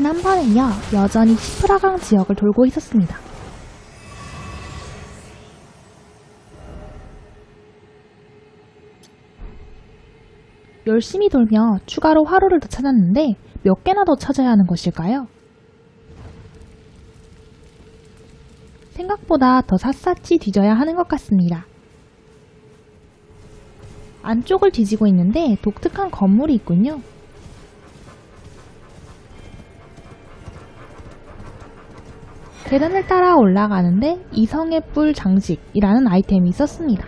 지난번에 이어 여전히 시프라강 지역을 돌고 있었습니다. 열심히 돌며 추가로 화로를 더 찾았는데 몇 개나 더 찾아야 하는 것일까요? 생각보다 더 샅샅이 뒤져야 하는 것 같습니다. 안쪽을 뒤지고 있는데 독특한 건물이 있군요. 계단을 따라 올라가는데 이성의 뿔 장식이라는 아이템이 있었습니다.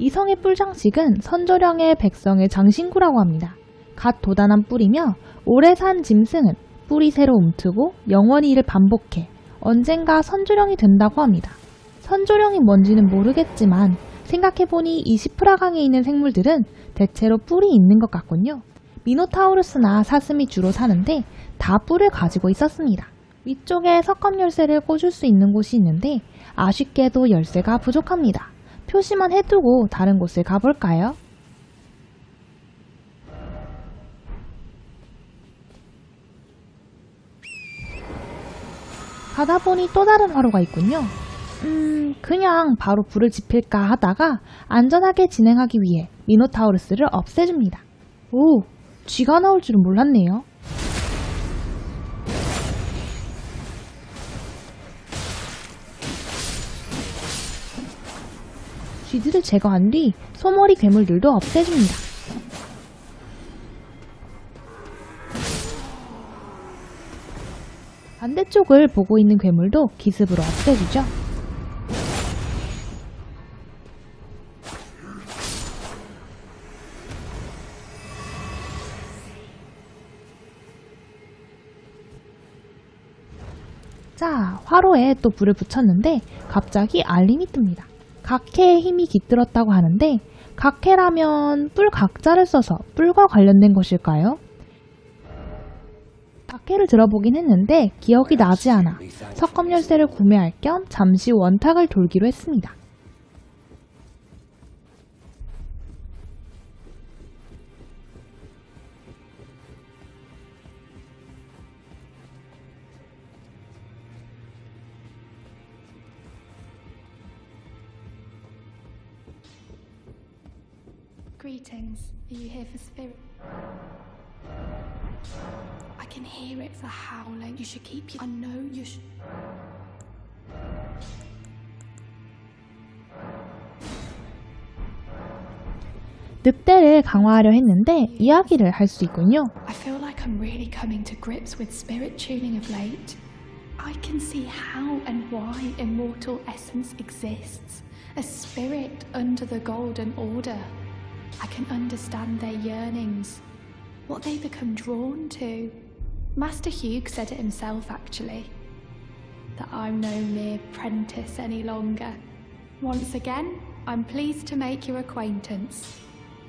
이성의 뿔 장식은 선조령의 백성의 장신구라고 합니다. 갓 도단한 뿔이며 오래 산 짐승은 뿔이 새로 움트고 영원히 이를 반복해 언젠가 선조령이 된다고 합니다. 선조령이 뭔지는 모르겠지만 생각해보니 이 시프라강에 있는 생물들은 대체로 뿔이 있는 것 같군요. 미노타우루스나 사슴이 주로 사는데 다 뿔을 가지고 있었습니다. 위쪽에 석검 열쇠를 꽂을 수 있는 곳이 있는데 아쉽게도 열쇠가 부족합니다. 표시만 해두고 다른 곳을 가볼까요? 가다 보니 또 다른 화로가 있군요. 음, 그냥 바로 불을 지필까 하다가 안전하게 진행하기 위해 미노타우루스를 없애줍니다. 오, 쥐가 나올 줄은 몰랐네요. 쥐들을 제거한 뒤 소머리 괴물들도 없애줍니다. 반대쪽을 보고 있는 괴물도 기습으로 없애주죠. 화로에 또 불을 붙였는데 갑자기 알림이 뜹니다. 각해의 힘이 깃들었다고 하는데 각해라면 뿔 각자를 써서 뿔과 관련된 것일까요? 각해를 들어보긴 했는데 기억이 나지 않아 석검 열쇠를 구매할 겸 잠시 원탁을 돌기로 했습니다. howling. You should keep your. I know you should. 늑대를 강화하려 했는데 이야기를 할 수 있군요. I feel like I'm really coming to grips with spirit tuning of late. I can see how and why immortal essence exists. A spirit under the golden order. I can understand their yearnings, what they become drawn to. Master Hugh said it himself, actually, that I'm no mere apprentice any longer. Once again, I'm pleased to make your acquaintance.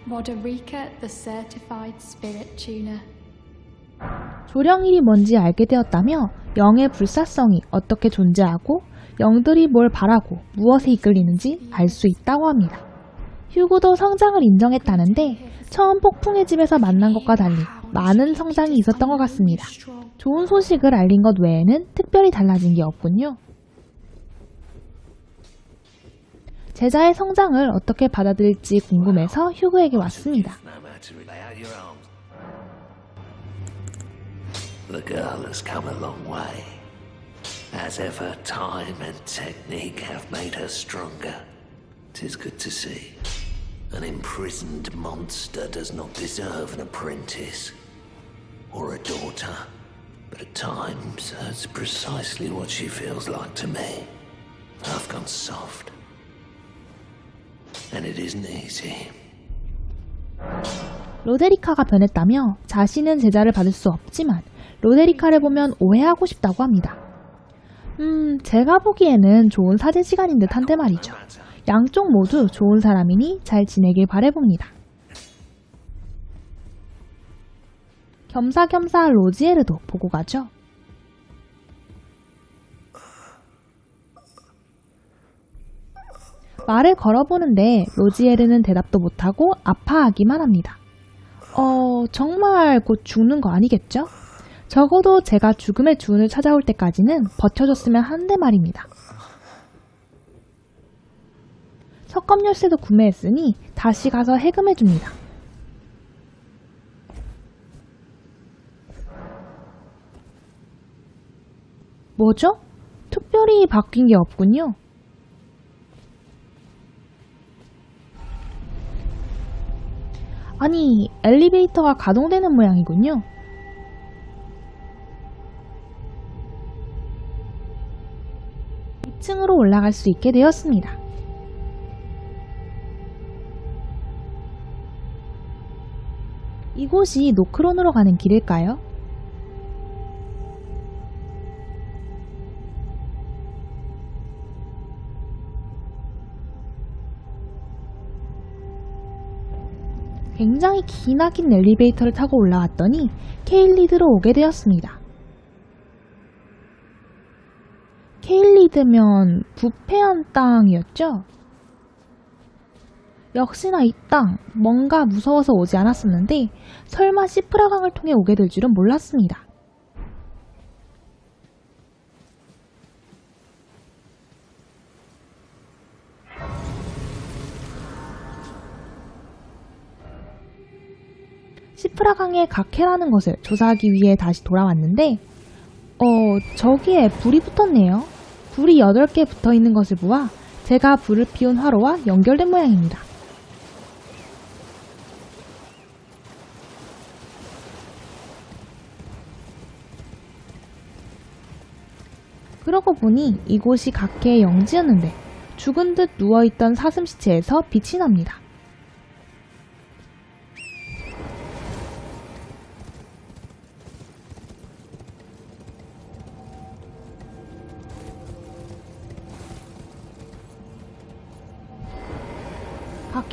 Roderica, the certified spirit tuner. 조령일이 뭔지 알게 되었다며 영의 불사성이 어떻게 존재하고 영들이 뭘 바라고 무엇에 이끌리는지 알 수 있다고 합니다. 휴구도 성장을 인정했다는데 처음 폭풍의 집에서 만난 것과 달리 많은 성장이 있었던 것 같습니다. 좋은 소식을 알린 것 외에는 특별히 달라진 게 없군요. 제자의 성장을 어떻게 받아들일지 궁금해서 휴구에게 왔습니다. Tis good to see. An imprisoned monster does not deserve an apprentice or a daughter. But at times, that's precisely what she feels like to me. I've gone soft. And it isn't easy. 로데리카가 변했다며 자신은 제자를 받을 수 없지만 로데리카를 보면 오해하고 싶다고 합니다. 음, 제가 보기에는 좋은 사제 시간인 듯 한데 말이죠. 양쪽 모두 좋은 사람이니 잘 지내길 바래봅니다. 겸사겸사 로지에르도 보고 가죠. 말을 걸어보는데 로지에르는 대답도 못하고 아파하기만 합니다. 어, 정말 곧 죽는 거 아니겠죠? 적어도 제가 죽음의 주운을 찾아올 때까지는 버텨줬으면 하는데 말입니다. 석검 열쇠도 구매했으니 다시 가서 해금해줍니다. 뭐죠? 특별히 바뀐 게 없군요. 아니, 엘리베이터가 가동되는 모양이군요. 층으로 올라갈 수 있게 되었습니다. 이곳이 노크론으로 가는 길일까요? 굉장히 기나긴 엘리베이터를 타고 올라왔더니 케일리드로 오게 되었습니다. 케일리드면 부패한 땅이었죠? 역시나 이 땅 뭔가 무서워서 오지 않았었는데 설마 시프라강을 통해 오게 될 줄은 몰랐습니다. 시프라강의 각해라는 것을 조사하기 위해 다시 돌아왔는데 어, 저기에 불이 붙었네요. 불이 8개 붙어 있는 것을 보아 제가 불을 피운 화로와 연결된 모양입니다. 그러고 보니 이곳이 각해의 영지였는데 죽은 듯 누워있던 사슴 시체에서 빛이 납니다.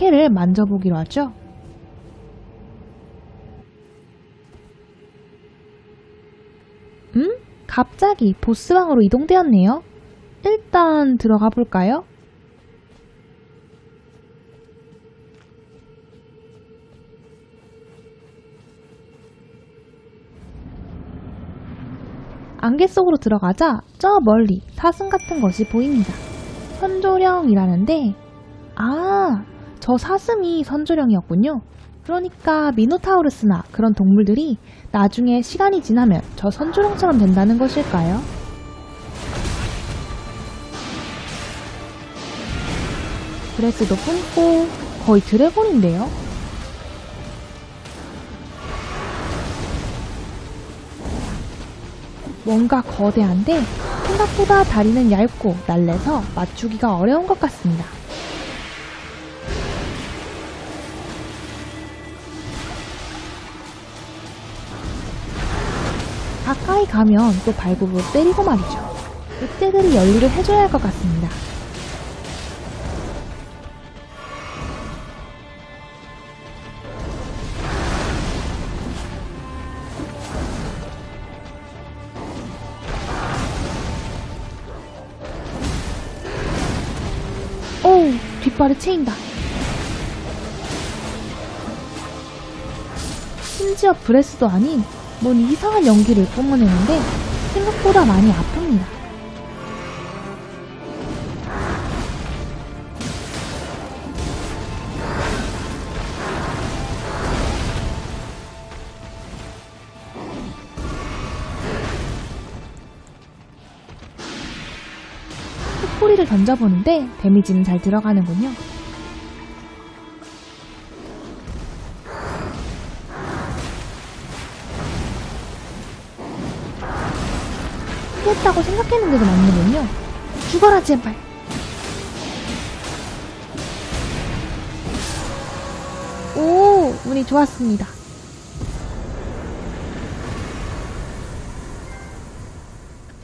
각해를 만져보기로 하죠. 음? 갑자기 보스방으로 이동되었네요. 일단 들어가 볼까요? 안개 속으로 들어가자 저 멀리 사슴 같은 것이 보입니다. 선조령이라는데 아, 저 사슴이 선조령이었군요. 그러니까 미노타우루스나 그런 동물들이 나중에 시간이 지나면 저 선조령처럼 된다는 것일까요? 드레스도 품고 거의 드래곤인데요? 뭔가 거대한데 생각보다 다리는 얇고 날래서 맞추기가 어려운 것 같습니다. 가까이 가면 또 발굽으로 때리고 말이죠. 늑대들이 연리를 해줘야 할 것 같습니다. 어우, 뒷발에 채인다. 심지어 브레스도 아닌 뭔 이상한 연기를 뿜어내는데 생각보다 많이 아픕니다. 흙뿌리를 던져보는데 데미지는 잘 들어가는군요. 피했다고 생각했는데도 맞는군요. 죽어라 제발. 오, 운이 좋았습니다.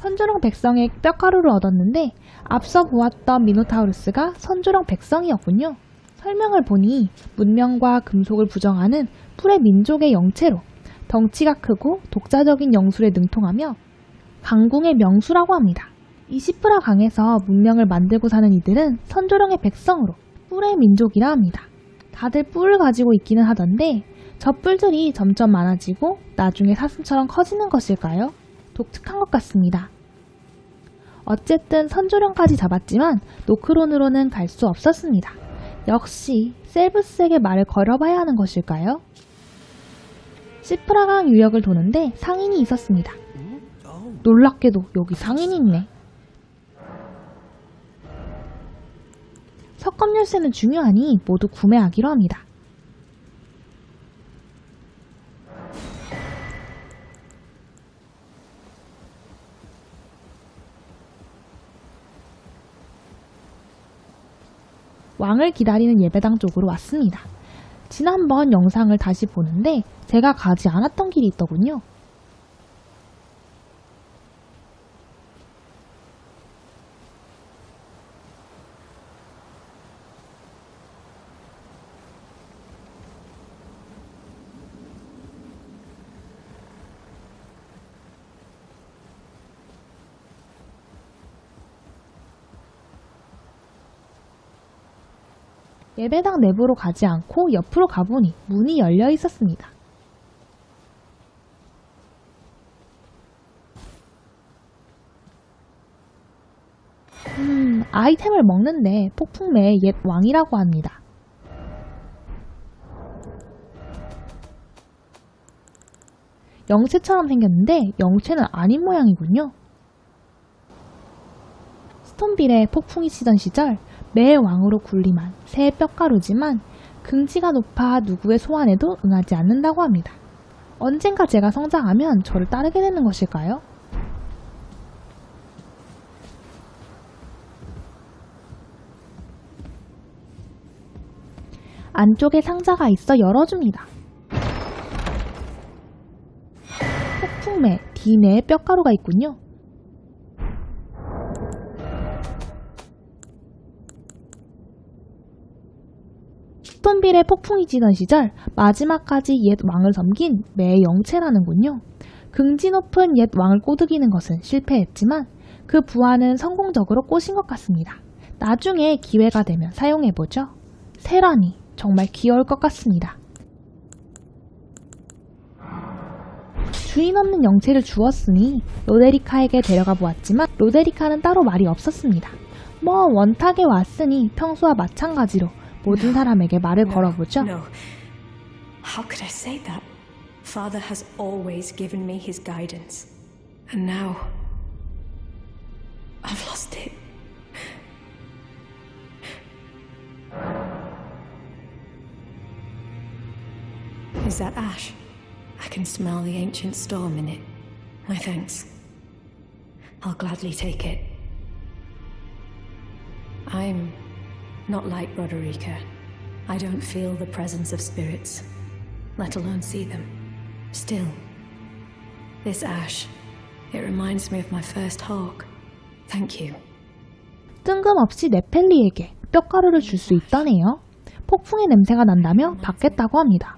선조령 백성의 뼈가루를 얻었는데 앞서 보았던 미노타우루스가 선조령 백성이었군요. 설명을 보니 문명과 금속을 부정하는 풀의 민족의 영체로 덩치가 크고 독자적인 영술에 능통하며 강궁의 명수라고 합니다. 이 시프라 강에서 문명을 만들고 사는 이들은 선조령의 백성으로 뿔의 민족이라 합니다. 다들 뿔을 가지고 있기는 하던데 저 뿔들이 점점 많아지고 나중에 사슴처럼 커지는 것일까요? 독특한 것 같습니다. 어쨌든 선조령까지 잡았지만 노크론으로는 갈 수 없었습니다. 역시 셀브스에게 말을 걸어봐야 하는 것일까요? 시프라강 유역을 도는데 상인이 있었습니다. 놀랍게도 여기 상인이 있네. 석검 열쇠는 중요하니 모두 구매하기로 합니다. 왕을 기다리는 예배당 쪽으로 왔습니다. 지난번 영상을 다시 보는데 제가 가지 않았던 길이 있더군요. 예배당 내부로 가지 않고 옆으로 가보니 문이 열려 있었습니다. 음, 아이템을 먹는데 폭풍매의 옛 왕이라고 합니다. 영체처럼 생겼는데 영체는 아닌 모양이군요. 스톤빌에 폭풍이 치던 시절 매의 왕으로 군림한 새 뼈가루지만 긍지가 높아 누구의 소환에도 응하지 않는다고 합니다. 언젠가 제가 성장하면 저를 따르게 되는 것일까요? 안쪽에 상자가 있어 열어줍니다. 폭풍매 D내에 뼈가루가 있군요. 스톤빌에 폭풍이 지던 시절 마지막까지 옛 왕을 섬긴 매의 영체라는군요. 긍지 높은 옛 왕을 꼬드기는 것은 실패했지만 그 부하는 성공적으로 꼬신 것 같습니다. 나중에 기회가 되면 사용해보죠. 세라니 정말 귀여울 것 같습니다. 주인 없는 영체를 주었으니 로데리카에게 데려가 보았지만 로데리카는 따로 말이 없었습니다. 뭐 원탁에 왔으니 평소와 마찬가지로 모든 사람에게 말을 걸어보죠. No. How could I say that? Father has always given me his guidance. And now. I've lost it. Is that ash? I can smell the ancient storm in it. My thanks. I'll gladly take it. I'm not like Roderica. I don't feel the presence of spirits, let alone see them. Still, this ash, it reminds me of my first hawk. Thank you. 뜬금없이 네펠리에게 뼈가루를 줄 수 있다네요. 폭풍의 냄새가 난다며 받겠다고 합니다.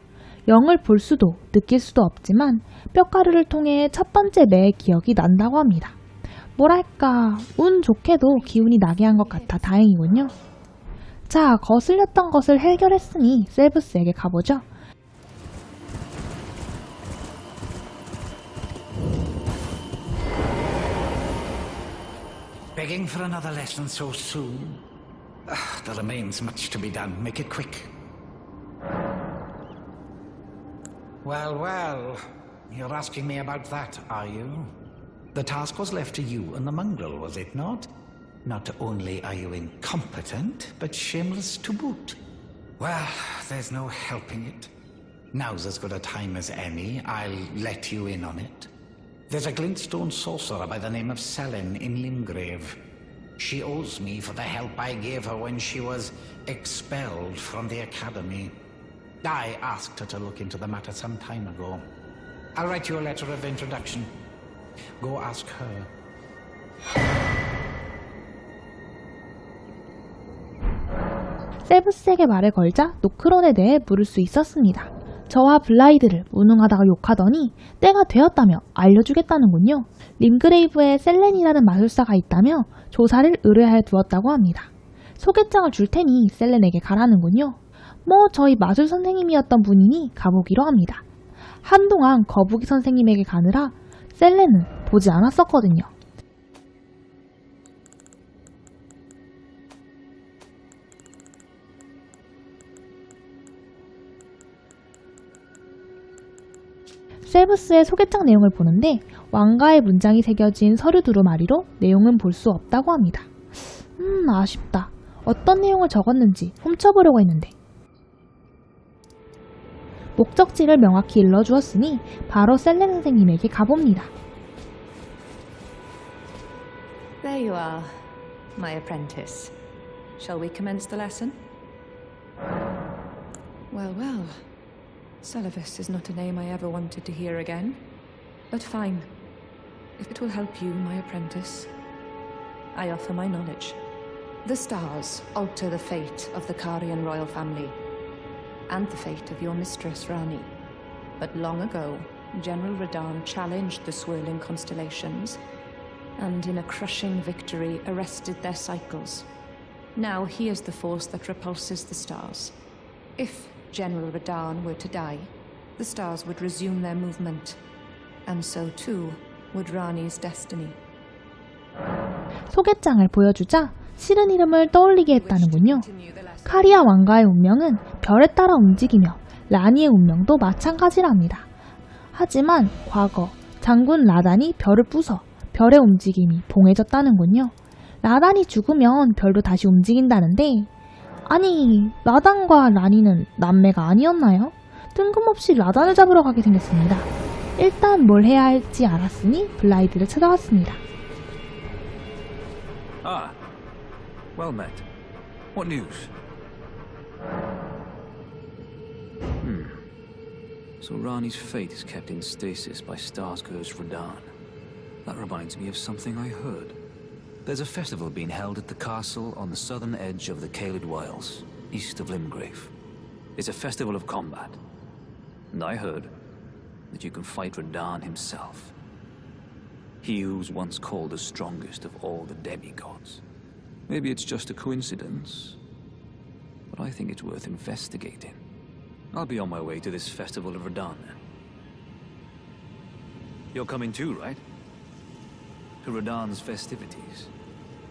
영을 볼 수도 느낄 수도 없지만 뼈가루를 통해 첫 번째 매의 기억이 난다고 합니다. 뭐랄까 운 좋게도 기운이 나게 한 것 같아 다행이군요. 자 거슬렸던 것을 해결했으니 셀브스에게 가보죠. Begging for another lesson so soon? Ah, there remains much to be done. Make it quick. Well, well. You're asking me about that, are you? The task was left to you and the mongrel, was it not? Not only are you incompetent, but shameless to boot. Well, there's no helping it. Now's as good a time as any. I'll let you in on it. There's a glintstone sorcerer by the name of Selin in Limgrave. She owes me for the help I gave her when she was expelled from the academy. I asked her to look into the matter some time ago. I'll write you a letter of introduction. Go ask her. 셀브스에게 말을 걸자 노크론에 대해 물을 수 있었습니다. 저와 블라이드를 무능하다고 욕하더니 때가 되었다며 알려주겠다는군요. 림그레이브에 셀렌이라는 마술사가 있다며 조사를 의뢰하여 두었다고 합니다. 소개장을 줄 테니 셀렌에게 가라는군요. 뭐 저희 마술 선생님이었던 분이니 가보기로 합니다. 한동안 거북이 선생님에게 가느라 셀레는 보지 않았었거든요. 세브스의 소개장 내용을 보는데 왕가의 문장이 새겨진 서류 두루마리로 내용은 볼 수 없다고 합니다. 음, 아쉽다. 어떤 내용을 적었는지 훔쳐보려고 했는데. 목적지를 명확히 일러주었으니 바로 셀렌 선생님에게 가봅니다. There you are, my apprentice. Shall we commence the lesson? Well, well. Celavis is not a name I ever wanted to hear again. But fine. If it will help you, my apprentice, I offer my knowledge. The stars alter the fate of the Karian royal family, and the fate of your mistress, Rani. But long ago, General Radan challenged the swirling constellations and in a crushing victory arrested their cycles. Now he is the force that repulses the stars. If General Radan were to die, the stars would resume their movement, and so too would Rani's destiny. 소개장을 보여주자 싫은 이름을 떠올리게 했다는군요. 카리아 왕가의 운명은 별에 따라 움직이며 라니의 운명도 마찬가지랍니다. 하지만 과거 장군 라단이 별을 부숴 별의 움직임이 봉해졌다는군요. 라단이 죽으면 별도 다시 움직인다는데 아니 라단과 라니는 남매가 아니었나요? 뜬금없이 라단을 잡으러 가게 생겼습니다. 일단 뭘 해야 할지 알았으니 블라이드를 찾아왔습니다. Ah, well met. What news? Hmm. So Rani's fate is kept in stasis by Starsco's Radan. That reminds me of something I heard. There's a festival being held at the castle on the southern edge of the Caelid Wilds, east of Limgrave. It's a festival of combat. And I heard that you can fight Radan himself. He who's once called the strongest of all the demigods. Maybe it's just a coincidence, but I think it's worth investigating. I'll be on my way to this festival of Radan. You're coming too, right? To Radan's festivities.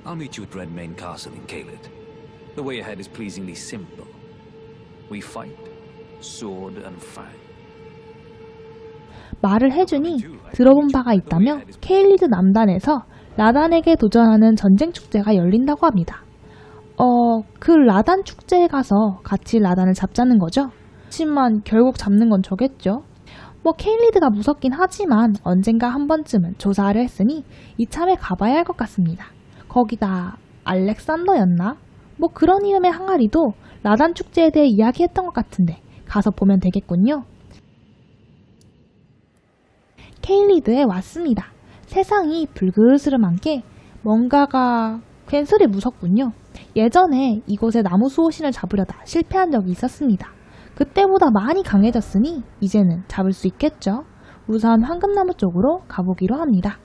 I'll meet you at Redmayne Castle in Caelid. The way ahead is pleasingly simple. We fight, sword and fang. 말을 해주니 들어본 바가 있다며 케일리드 남단에서 라단에게 도전하는 전쟁 축제가 열린다고 합니다. 어, 그 라단 축제에 가서 같이 라단을 잡자는 거죠? 하지만 결국 잡는 건 저겠죠? 뭐 케일리드가 무섭긴 하지만 언젠가 한 번쯤은 조사하려 했으니 이참에 가봐야 할 것 같습니다. 거기다 알렉산더였나? 뭐 그런 이름의 항아리도 라단 축제에 대해 이야기했던 것 같은데 가서 보면 되겠군요. 케일리드에 왔습니다. 세상이 불그스름한 게 뭔가가 괜스레 무섭군요. 예전에 이곳에 나무 수호신을 잡으려다 실패한 적이 있었습니다. 그때보다 많이 강해졌으니 이제는 잡을 수 있겠죠. 우선 황금나무 쪽으로 가보기로 합니다.